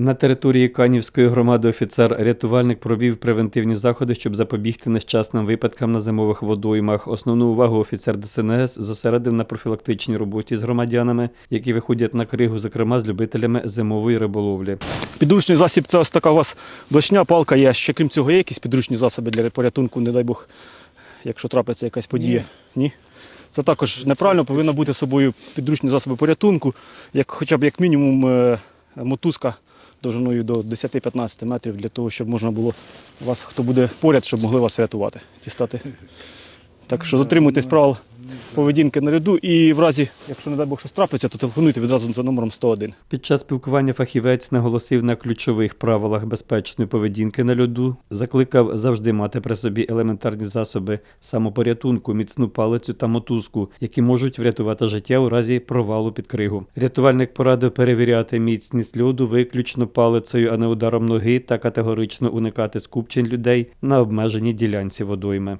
На території Канівської громади офіцер-рятувальник провів превентивні заходи, щоб запобігти нещасним випадкам на зимових водоймах. Основну увагу офіцер ДСНС зосередив на профілактичній роботі з громадянами, які виходять на кригу, зокрема з любителями зимової риболовлі. Підручний засіб це ось така у вас дощня палка є. Ще крім цього, є якісь підручні засоби для порятунку, не дай Бог, якщо трапиться якась подія. Ні. Це також неправильно, повинно бути з собою підручні засоби порятунку, як хоча б як мінімум е, мотузка довжиною до 10-15 метрів для того, щоб можна було вас, хто буде поряд, щоб могли вас рятувати, дістати. Так що дотримуйтесь правил поведінки на ряду і в разі, якщо не дай Бог щось трапиться, то телефонуйте відразу за номером 101. Під час спілкування фахівець наголосив на ключових правилах безпечної поведінки на льоду, закликав завжди мати при собі елементарні засоби самопорятунку, міцну палицю та мотузку, які можуть врятувати життя у разі провалу під кригу. Рятувальник порадив перевіряти міцність льоду виключно палицею, а не ударом ноги, та категорично уникати скупчень людей на обмеженій ділянці водойми.